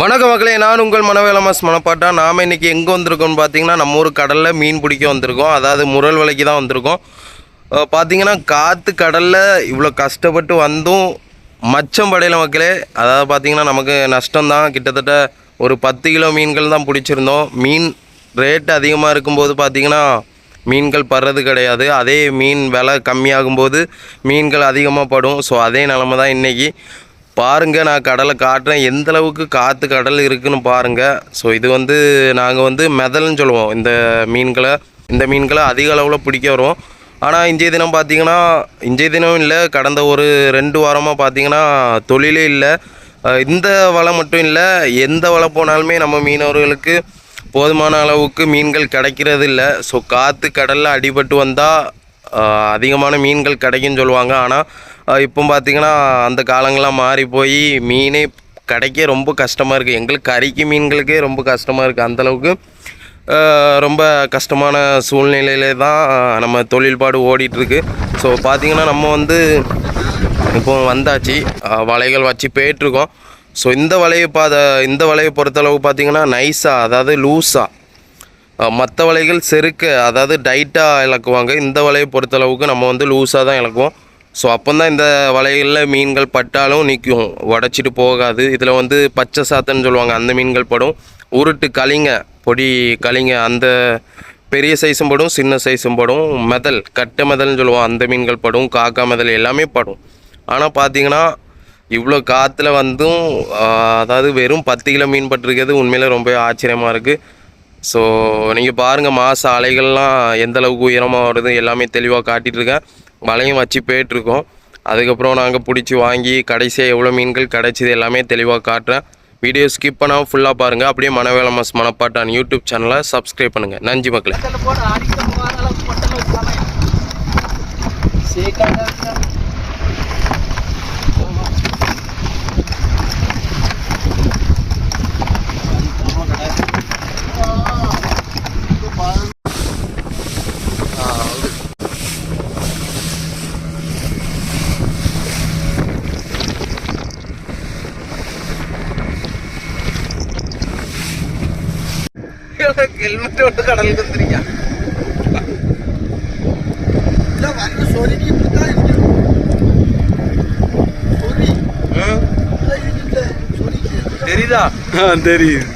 வணக்க மக்களே நான் உங்கள் மனவேலமாஸ் மனப்பாட்டா. நாம் இன்றைக்கி எங்கே வந்திருக்கோம்னு பார்த்தீங்கன்னா நம்ம ஊர் கடலில் மீன் பிடிக்க வந்திருக்கோம். அதாவது முரல் விலைக்கு தான் வந்திருக்கோம். பார்த்திங்கன்னா பார்த்தீங்கன்னா காற்று கடலில் இவ்வளோ கஷ்டப்பட்டு வந்தும் மச்சம் படையில மக்களே. அதாவது பார்த்தீங்கன்னா நமக்கு நஷ்டம்தான் கிட்டத்தட்ட ஒரு பத்து கிலோ மீன்கள் தான் பிடிச்சிருந்தோம். மீன் ரேட் அதிகமாக இருக்கும்போது பார்த்தீங்கன்னா மீன்கள் படுறது கிடையாது. அதே மீன் விலை கம்மியாகும்போது மீன்கள் அதிகமாக படும். ஸோ அதே நிலமை தான் இன்றைக்கி பாருங்க நான் கடலை காட்டுறேன். எந்த அளவுக்கு காற்று கடல் இருக்குன்னு பாருங்கள் ஸோ இது வந்து நாங்கள் வந்து மெதல்னு சொல்லுவோம். இந்த மீன்களை இந்த மீன்களை அதிக அளவில் பிடிக்க வரும். ஆனால் இன்றைய தினம் பார்த்தீங்கன்னா இன்றைய தினம் இல்லை கடந்த ஒரு ரெண்டு வாரமாக பார்த்திங்கன்னா தொழிலே இல்லை. இந்த வலை மட்டும் இல்லை எந்த வலை போனாலுமே நம்ம மீனவர்களுக்கு போதுமான அளவுக்கு மீன்கள் கிடைக்கிறது இல்லை ஸோ காற்று கடலில் அடிபட்டு வந்தால் அதிகமான மீன்கள் கிடைக்குன்னு சொல்லுவாங்க. ஆனால் இப்போ பார்த்திங்கன்னா அந்த காலங்கள்லாம் மாறி போய் மீனே கிடைக்க ரொம்ப கஷ்டமாக இருக்குது எங்களுக்கு கறிக்கு மீன்களுக்கே ரொம்ப கஷ்டமாக இருக்குது அந்தளவுக்கு ரொம்ப கஷ்டமான சூழ்நிலையில தான் நம்ம தொழில்பாடு ஓடிட்டுருக்கு. ஸோ பார்த்திங்கன்னா நம்ம வந்து இப்போ வந்தாச்சு. வலைகள் வச்சு போயிட்டுருக்கோம். ஸோ இந்த வலையை பார்த்த இந்த வலையை பொறுத்தளவு பார்த்தீங்கன்னா நைஸாக அதாவது லூஸாக மற்ற வலைகள் செருக்க அதாவது டைட்டாக இழக்குவாங்க இந்த வலையை பொறுத்தளவுக்கு நம்ம வந்து லூஸாக தான் இழக்குவோம் ஸோ அப்போ தான் இந்த வலைகளில் மீன்கள் பட்டாலும் நிற்கும் உடச்சிட்டு போகாது. இதில் வந்து பச்சை சாத்தன்னு சொல்லுவாங்க. அந்த மீன்கள் படும். உருட்டு களிங்க பொடி களிங்க அந்த பெரிய சைஸும் படும் சின்ன சைஸும் படும். மெதல் கட்டை மெதல்னு சொல்லுவோம். அந்த மீன்கள் படும். காக்கா மெதல் எல்லாமே படும். ஆனால் பார்த்தீங்கன்னா இவ்வளோ காற்றுல வந்தும் அதாவது வெறும் பத்து கிலோ மீன் பட்டிருக்கிறது உண்மையில் ரொம்ப ஆச்சரியமாக இருக்குது ஸோ நீங்கள் பாருங்கள் மாத அலைகள்லாம் எந்த அளவுக்கு உயரமாக வருது எல்லாமே தெளிவாக காட்டிகிட்ருக்கேன் வலையும் வச்சு போயிட்டுருக்கோம். அதுக்கப்புறம் நாங்கள் பிடிச்சி வாங்கி கடைசியாக எவ்வளோ மீன்கள் கிடைச்சிது எல்லாமே தெளிவாக காட்டுறேன். வீடியோ ஸ்கிப் பண்ணாமல் ஃபுல்லாக பாருங்கள் அப்படியே மனவேல மஸ் மனப்பாட்டான் யூடியூப் சேனலை சப்ஸ்கிரைப் பண்ணுங்கள் நன்றி மக்களே. ഹെൽമെറ്റ് കൊണ്ട് കടലിൽ കുത്തിരിക്കാം தெரியுதா தெரியும்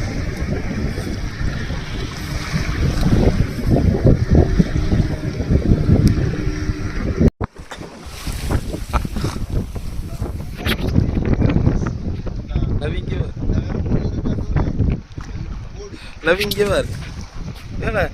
Loving giver. Bye bye.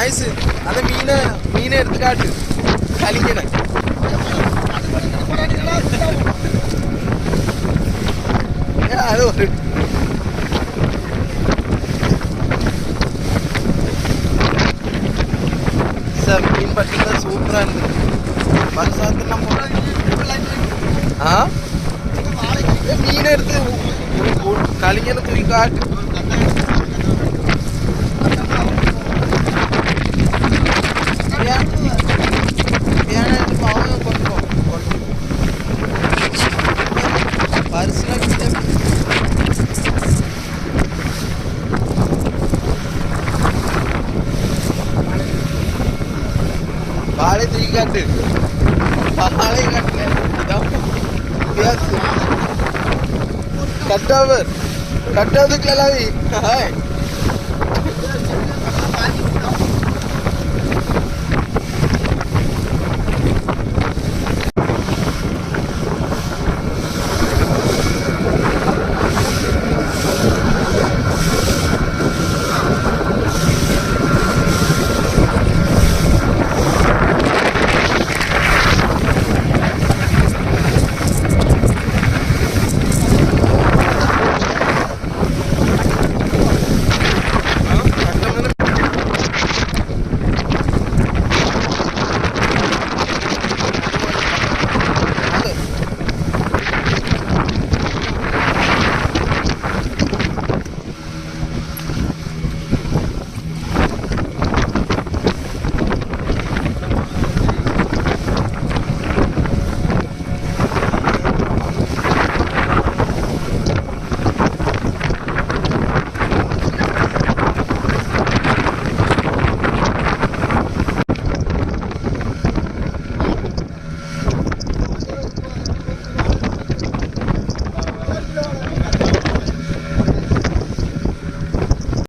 அந்த மீனை மீனை எடுத்து காட்டு கலிங்கன அது ஒரு சார் மீன் பட்டினா சூப்பராக இருந்தது மனசாத்து நம்ம ஆ ஏய், மீனை எடுத்து കണ്ട് ആളെ കണ്ട് കട്ടാവ് കട്ടാവ് കളാവി ഹായ്.